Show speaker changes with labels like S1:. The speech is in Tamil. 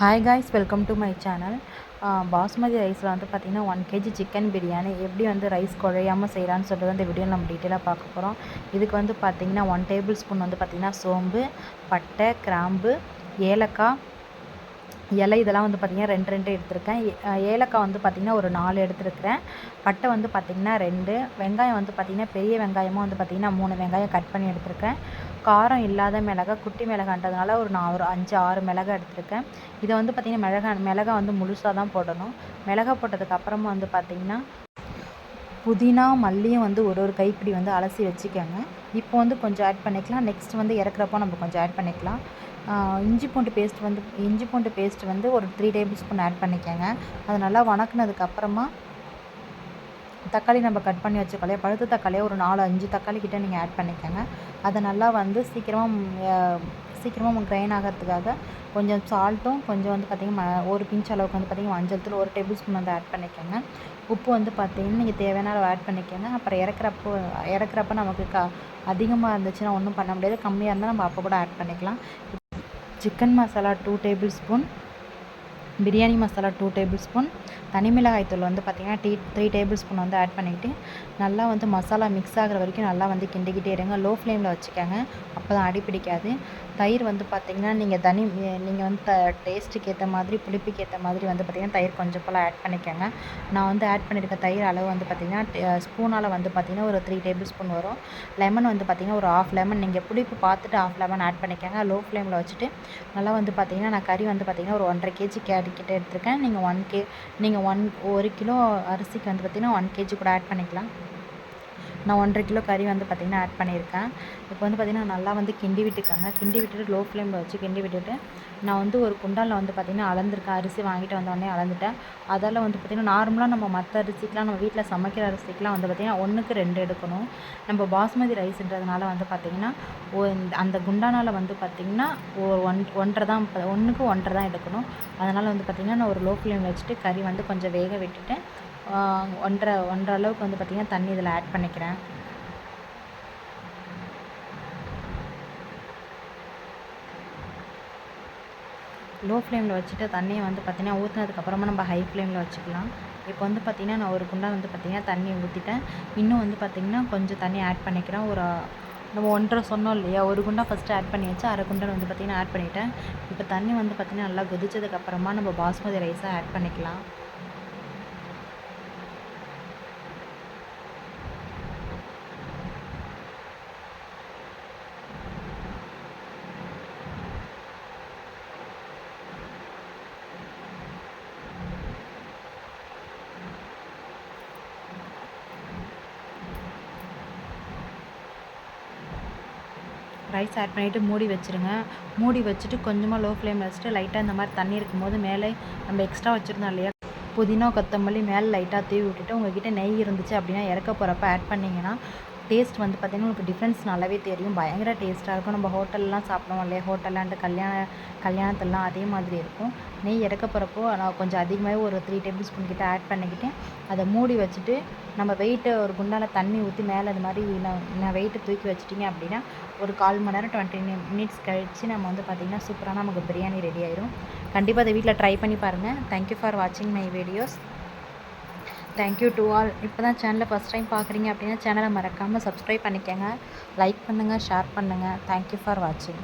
S1: Hi guys welcome to my channel basmati ரைஸில் வந்து பார்த்திங்கன்னா ஒன் கேஜி சிக்கன் பிரியாணி. எப்படி வந்து ரைஸ் குழையாமல் செய்யலான்னு சொல்லிட்டு அந்த வீடியோ நம்ம டீட்டெயிலாக பார்க்க போகிறோம் இதுக்கு வந்து பார்த்திங்கன்னா ஒன் டேபிள் ஸ்பூன் வந்து பார்த்திங்கன்னா சோம்பு பட்டை கிராம்பு ஏலக்காய் இலை இதெல்லாம் வந்து பார்த்திங்கன்னா ரெண்டு ரெண்டு எடுத்திருக்கேன். ஏலக்காய் வந்து பார்த்திங்கன்னா ஒரு நாலு எடுத்துருக்கிறேன். பட்டை வந்து பார்த்திங்கன்னா ரெண்டு. வெங்காயம் வந்து பார்த்திங்கன்னா பெரிய வெங்காயமும் வந்து பார்த்திங்கன்னா மூணு வெங்காயம் கட் பண்ணி எடுத்திருக்கேன். காரம் இல்லாத மிளகா குட்டி மிளகான்றதுனால ஒரு நான் ஒரு அஞ்சு ஆறு மிளகா எடுத்திருக்கேன். இதை வந்து பார்த்திங்கன்னா மிளகா மிளகா வந்து முழுசாக தான் போடணும். மிளகா போட்டதுக்கு அப்புறமா வந்து பார்த்திங்கன்னா புதினா மல்லியும் வந்து ஒரு ஒரு கைப்பிடி வந்து அலசி வச்சுக்கோங்க. இப்போ வந்து கொஞ்சம் ஆட் பண்ணிக்கலாம். நெக்ஸ்ட் வந்து இறக்குறப்போ நம்ம கொஞ்சம் ஆட் பண்ணிக்கலாம். இஞ்சி பூண்டு பேஸ்ட் வந்து இஞ்சி பூண்டு பேஸ்ட் வந்து ஒரு த்ரீ டேபிள் ஸ்பூன் ஆட் பண்ணிக்கோங்க. அது நல்லா வணக்கினதுக்கப்புறமா தக்காளி நம்ம கட் பண்ணி வச்சுக்கலையே பழுத்த தக்காளியை ஒரு நாலு அஞ்சு தக்காளி கிட்டே நீங்கள் ஆட் பண்ணிக்கோங்க. அதை நல்லா வந்து சீக்கிரமாக சீக்கிரமாக கிரைன் ஆகிறதுக்காக கொஞ்சம் சால்ட்டும் கொஞ்சம் வந்து பார்த்திங்கன்னா ஒரு பிஞ்ச் அளவுக்கு வந்து பார்த்திங்கன்னா மஞ்சள் தூள் ஒரு டேபிள் ஸ்பூன் வந்து ஆட் பண்ணிக்கோங்க. உப்பு வந்து பார்த்திங்கன்னா நீங்கள் தேவையான அளவு ஆட் பண்ணிக்கோங்க. அப்புறம் இறக்குறப்போ இறக்குறப்ப நமக்கு க அதிகமாக இருந்துச்சுன்னா ஒன்றும் பண்ண முடியாது. கம்மியாக இருந்தால் நம்ம அப்போ கூட ஆட் பண்ணிக்கலாம். Chicken masala two tablespoon biryani masala two tablespoon தனி மிளகாய் தூள் வந்து பார்த்திங்கன்னா டீ த்ரீ டேபிள் ஸ்பூன் வந்து ஆட் பண்ணிக்கிட்டு நல்லா வந்து மசாலா மிக்ஸ் ஆகுற வரைக்கும் நல்லா வந்து கிண்டிக்கிட்டே இருங்க. லோ ஃப்ளேமில் வச்சுக்கோங்க. அப்போ தான் அடி பிடிக்காது. தயிர் வந்து பார்த்திங்கன்னா நீங்கள் தனி நீங்கள் வந்து த டேஸ்ட்டுக்கு ஏற்ற மாதிரி புளிப்புக்கு ஏற்ற மாதிரி வந்து பார்த்திங்கன்னா தயிர் கொஞ்சம் போல் ஆட் பண்ணிக்கோங்க. நான் வந்து ஆட் பண்ணியிருக்க தயிர் அளவு வந்து பார்த்திங்கன்னா ஸ்பூனால் வந்து பார்த்திங்கன்னா ஒரு த்ரீ டேபிள் ஸ்பூன் வரும். லெமன் வந்து பார்த்திங்கன்னா ஒரு ஆஃப் லெமன் நீங்கள் புளிப்பு பார்த்துட்டு ஆஃப் லெமன் ஆட் பண்ணிக்கோங்க. லோ ஃப்ளேமில் வச்சுட்டு நல்லா வந்து பார்த்திங்கன்னா நான் கறி வந்து பார்த்திங்கன்னா ஒரு ஒன்றரை கேஜி கேரி எடுத்துருக்கேன் எடுத்திருக்கேன். நீங்கள் ஒன் கே நீங்கள் ஒன் ஒரு கிலோ அரிசிக்கு வந்து பார்த்திங்கன்னா ஒன் கேஜி கூட ஆட் பண்ணிக்கலாம். நான் ஒன்றரை கிலோ கறி வந்து பார்த்திங்கன்னா ஆட் பண்ணியிருக்கேன். இப்போ வந்து பார்த்திங்கன்னா நல்லா வந்து கிண்டி விட்டுருக்காங்க கிண்டி விட்டுட்டு லோ ஃப்ளேமில் வச்சு கிண்டி விட்டுட்டு நான் வந்து ஒரு குண்டானில் வந்து பார்த்திங்கன்னா அளந்திருக்கேன். அரிசி வாங்கிட்டு வந்தோடனே அளந்துட்டேன். அதால் வந்து பார்த்திங்கன்னா நார்மலாக நம்ம மற்ற அரிசிக்கெலாம் நம்ம வீட்டில் சமைக்கிற அரிசிக்கெலாம் வந்து பார்த்திங்கன்னா ஒன்றுக்கு ரெண்டு எடுக்கணும். நம்ம பாஸ்மதி ரைஸ்ன்றதுனால வந்து பார்த்திங்கன்னா அந்த குண்டானால் வந்து பார்த்திங்கன்னா ஒரு ஒன் ஒன்றரை தான் ஒன்றுக்கு ஒன்றரை தான் எடுக்கணும். அதனால் வந்து பார்த்திங்கன்னா நான் ஒரு லோ ஃப்ளேமில் வச்சுட்டு கறி வந்து கொஞ்சம் வேக விட்டுட்டு ஒன்றரை ஒன்றரை அளவுக்கு வந்து பார்த்திங்கன்னா தண்ணி இதில் ஆட் பண்ணிக்கிறேன். லோ ஃப்ளேமில் வச்சுட்டு தண்ணியை வந்து பார்த்திங்கன்னா ஊற்றுனதுக்கப்புறமா நம்ம ஹை ஃப்ளேமில் வச்சுக்கலாம். இப்போ வந்து பார்த்திங்கன்னா நான் ஒரு குண்டா வந்து பார்த்திங்கன்னா தண்ணி ஊற்றிட்டேன் இன்னும் வந்து பார்த்திங்கன்னா கொஞ்சம் தண்ணி ஆட் பண்ணிக்கிறேன். ஒரு நம்ம ஒன்றரை சொன்னோம் இல்லையா? ஒரு குண்டா ஃபஸ்ட்டு ஆட் பண்ணியாச்சு அரை குண்டா வந்து பார்த்திங்கன்னா ஆட் பண்ணிட்டேன். இப்போ தண்ணி வந்து பார்த்திங்கன்னா நல்லா கொதிச்சதுக்கப்புறமா நம்ம பாஸ்மதி ரைஸை ஆட் பண்ணிக்கலாம். ரைஸ் ஆட் பண்ணிவிட்டு மூடி வச்சுருங்க. மூடி வச்சுட்டு கொஞ்சமாக லோ ஃப்ளேமில் வச்சுட்டு லைட்டாக இந்த மாதிரி தண்ணி இருக்கும்போது மேலே நம்ம எக்ஸ்ட்ரா வச்சுருந்தோம் இல்லையா? புதினா கொத்தமல்லி மேலே லைட்டாக தூவி விட்டுட்டு உங்ககிட்ட நெய் இருந்துச்சு அப்படின்னா இறக்க போகிறப்ப ஆட் பண்ணிங்கன்னா டேஸ்ட் வந்து பார்த்திங்கன்னா உங்களுக்கு டிஃப்ரென்ஸ் நல்லாவே தெரியும். பயங்கர டேஸ்ட்டாக இருக்கும். நம்ம ஹோட்டல்லாம் சாப்பிடுவோம் இல்லையா? ஹோட்டல்லாண்டு கல்யாண கல்யாணத்துலலாம் அதே மாதிரி இருக்கும். நெய் இறக்க போகிறப்போ நான் கொஞ்சம் அதிகமாகவே ஒரு த்ரீ டேபிள் ஸ்பூன் கிட்டே ஆட் பண்ணிக்கிட்டு அதை மூடி வச்சுட்டு நம்ம வெயிட்டை ஒரு குண்டான தண்ணி ஊற்றி மேலே அது மாதிரி நான் நான் வெயிட்டை தூக்கி வச்சிட்டிங்க அப்படின்னா ஒரு கால் மணி நேரம் டுவெண்ட்டி மினிட்ஸ் கழித்து நம்ம வந்து பார்த்திங்கன்னா சூப்பரான நமக்கு பிரியாணி ரெடி ஆயிரும். கண்டிப்பாக அதை வீட்டில் ட்ரை பண்ணி பாருங்கள் தேங்க்யூ ஃபார் வாட்சிங் my videos thank you to all இப்போ தான் சேனலை ஃபஸ்ட் டைம் பார்க்குறீங்க அப்படின்னா சேனலை மறக்காமல் சப்ஸ்கிரைப் பண்ணிக்கோங்க. லைக் பண்ணுங்கள் ஷேர் பண்ணுங்கள் தேங்க்யூ ஃபார் வாட்சிங்